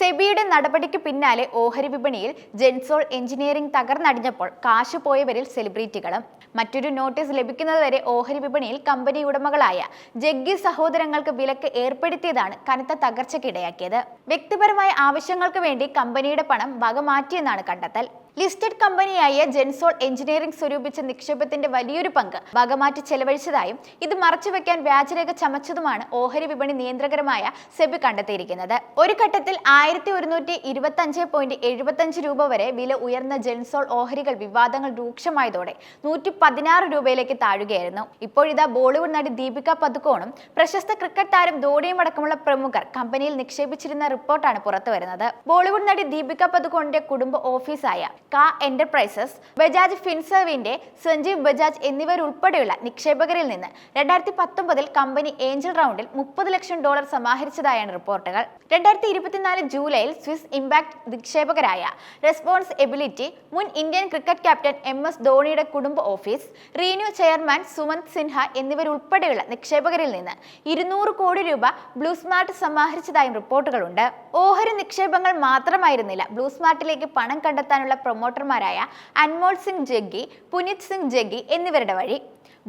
സെബിയുടെ നടപടിക്ക് പിന്നാലെ ഓഹരി വിപണിയിൽ ജെൻസോൾ എഞ്ചിനീയറിംഗ് തകർന്നടിഞ്ഞപ്പോൾ കാശ് പോയവരിൽ സെലിബ്രിറ്റികളും. മറ്റൊരു നോട്ടീസ് ലഭിക്കുന്നതുവരെ ഓഹരി വിപണിയിൽ കമ്പനി ഉടമകളായ ജഗ്ഗി സഹോദരങ്ങൾക്ക് വിലക്ക് ഏർപ്പെടുത്തിയതാണ് കനത്ത തകർച്ചയ്ക്കിടയാക്കിയത്. വ്യക്തിപരമായ ആവശ്യങ്ങൾക്ക് വേണ്ടി കമ്പനിയുടെ പണം വകമാറ്റിയെന്നാണ് കണ്ടെത്തൽ. ലിസ്റ്റഡ് കമ്പനിയായ ജെൻസോൾ എഞ്ചിനീയറിംഗ് സ്വരൂപിച്ച നിക്ഷേപത്തിന്റെ വലിയൊരു പങ്ക്. വകമാറ്റി ചെലവഴിച്ചതായും ഇത് മറച്ചുവെക്കാൻ വ്യാജരേഖ ചമച്ചതുമാണ് ഓഹരി വിപണി നിയന്ത്രകരമായ സെബി കണ്ടെത്തിയിരിക്കുന്നത്. ഒരു ഘട്ടത്തിൽ ആയിരത്തി ഒരുന്നൂറ്റി ഇരുപത്തി അഞ്ച് പോയിന്റ് എഴുപത്തഞ്ച് രൂപ വരെ വില ഉയർന്ന ജെൻസോൾ ഓഹരികൾ വിവാദങ്ങൾ രൂക്ഷമായതോടെ നൂറ്റി പതിനാറ് രൂപയിലേക്ക് താഴുകയായിരുന്നു. ഇപ്പോഴിതാ ബോളിവുഡ് നടി ദീപിക പതുക്കോണും പ്രശസ്ത ക്രിക്കറ്റ് താരം ധോണിയും അടക്കമുള്ള പ്രമുഖർ കമ്പനിയിൽ നിക്ഷേപിച്ചിരുന്ന റിപ്പോർട്ടാണ് പുറത്തുവരുന്നത്. ബോളിവുഡ് നടി ദീപിക പതുക്കോണിന്റെ കുടുംബ ഓഫീസായ കാ എന്റർപ്രൈസസ് ബജാജ് ഫിൻസർവിന്റെ സഞ്ജീവ് ബജാജ് എന്നിവരുൾപ്പെടെയുള്ള നിക്ഷേപകരിൽ നിന്ന് രണ്ടായിരത്തി പത്തൊമ്പതിൽ കമ്പനി ഏഞ്ചൽ റൗണ്ടിൽ മുപ്പത് ലക്ഷം ഡോളർ സമാഹരിച്ചതായാണ് റിപ്പോർട്ടുകൾ. രണ്ടായിരത്തി ഇരുപത്തിനാല് ജൂലൈയിൽ സ്വിസ് ഇമ്പാക്ട് നിക്ഷേപകരായ റെസ്പോൺസ് എബിലിറ്റി മുൻ Indian cricket captain M S ധോണിയുടെ കുടുംബ office ReNew chairman Sumant Sinha എന്നിവരുൾപ്പെടെയുള്ള നിക്ഷേപകരിൽ നിന്ന് ഇരുന്നൂറ് കോടി രൂപ ബ്ലൂ സ്മാർട്ട് സമാഹരിച്ചതായും റിപ്പോർട്ടുകളുണ്ട്. ഓഹരി നിക്ഷേപങ്ങൾ മാത്രമായിരുന്നില്ല ബ്ലൂ സ്മാർട്ടിലേക്ക് പണം കണ്ടെത്താനുള്ള പ്രൊമോട്ടർമാരായ അൻമോൾ സിംഗ് ജഗ്ഗി പുനിത് സിംഗ് ജഗ്ഗി എന്നിവരുടെ വഴി.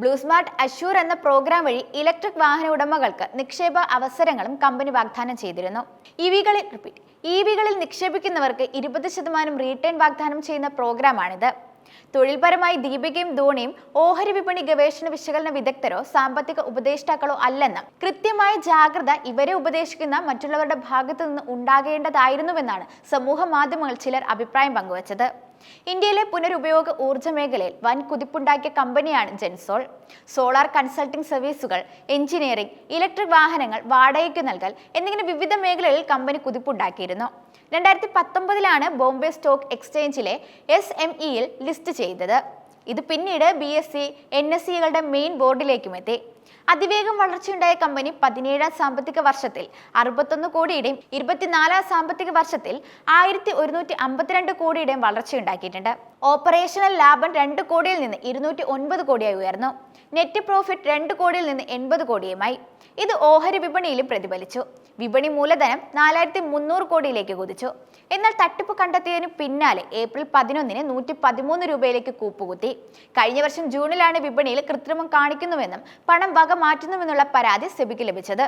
ബ്ലൂ സ്മാർട്ട് അഷൂർ എന്ന പ്രോഗ്രാം വഴി ഇലക്ട്രിക് വാഹന ഉടമകൾക്ക് നിക്ഷേപ അവസരങ്ങളും കമ്പനി വാഗ്ദാനം ചെയ്തിരുന്നു. ഇവികളിൽ റിപ്പീറ്റ് ഇവികളിൽ നിക്ഷേപിക്കുന്നവർക്ക് ഇരുപത് ശതമാനം റീറ്റേൺ വാഗ്ദാനം ചെയ്യുന്ന പ്രോഗ്രാമാണിത്. തൊഴിൽപരമായി ദീപികയും ധോണിയും ഓഹരി വിപണി ഗവേഷണ വിശകലന വിദഗ്ധരോ സാമ്പത്തിക ഉപദേഷ്ടാക്കളോ അല്ലെന്നും കൃത്യമായ ജാഗ്രത ഇവരെ ഉപദേശിക്കുന്ന മറ്റുള്ളവരുടെ ഭാഗത്തു നിന്ന് ഉണ്ടാകേണ്ടതായിരുന്നുവെന്നാണ് സമൂഹ മാധ്യമങ്ങൾ ചിലർ അഭിപ്രായം പങ്കുവച്ചത്. ഇന്ത്യയിലെ പുനരുപയോഗ ഊർജ മേഖലയിൽ വൻ കുതിപ്പുണ്ടാക്കിയ കമ്പനിയാണ് ജെൻസോൾ. സോളാർ കൺസൾട്ടിംഗ് സർവീസുകൾ എഞ്ചിനീയറിംഗ് ഇലക്ട്രിക് വാഹനങ്ങൾ വാടകയ്ക്ക് നൽകൽ എന്നിങ്ങനെ വിവിധ മേഖലകളിൽ കമ്പനി കുതിപ്പുണ്ടാക്കിയിരുന്നു. രണ്ടായിരത്തി പത്തൊമ്പതിലാണ് ബോംബെ സ്റ്റോക്ക് എക്സ്ചേഞ്ചിലെ എസ് എം ഇയിൽ ലിസ്റ്റ് ചെയ്തത്. ഇത് പിന്നീട് B S C N S സികളുടെ main ബോർഡിലേക്കും എത്തി. അതിവേഗം വളർച്ചയുണ്ടായ കമ്പനി പതിനേഴാം സാമ്പത്തിക വർഷത്തിൽ അറുപത്തൊന്ന് കോടിയുടെയും ഇരുപത്തിനാലാം സാമ്പത്തിക വർഷത്തിൽ ആയിരത്തി ഒരുന്നൂറ്റി അമ്പത്തിരണ്ട് കോടിയുടെയും വളർച്ചയുണ്ടാക്കിയിട്ടുണ്ട്. ഓപ്പറേഷണൽ ലാഭം രണ്ട് കോടിയിൽ നിന്ന് ഇരുന്നൂറ്റി ഒൻപത് കോടിയായി ഉയർന്നു. നെറ്റ് പ്രോഫിറ്റ് രണ്ട് കോടിയിൽ നിന്ന് എൺപത് കോടിയുമായി. ഇത് ഓഹരി വിപണിയിലും പ്രതിഫലിച്ചു. വിപണി മൂലധനം നാലായിരത്തി മുന്നൂറ് കോടിയിലേക്ക് കുതിച്ചു. എന്നാൽ തട്ടിപ്പ് കണ്ടെത്തിയതിനു പിന്നാലെ ഏപ്രിൽ പതിനൊന്നിന് നൂറ്റി പതിമൂന്ന് രൂപയിലേക്ക് കൂപ്പുകുത്തി. കഴിഞ്ഞ വർഷം ജൂണിലാണ് വിപണിയിൽ കൃത്രിമം കാണിക്കുന്നുവെന്നും പണം വക മാറ്റുന്നുവെന്നുള്ള പരാതി സെബിക്ക് ലഭിച്ചത്.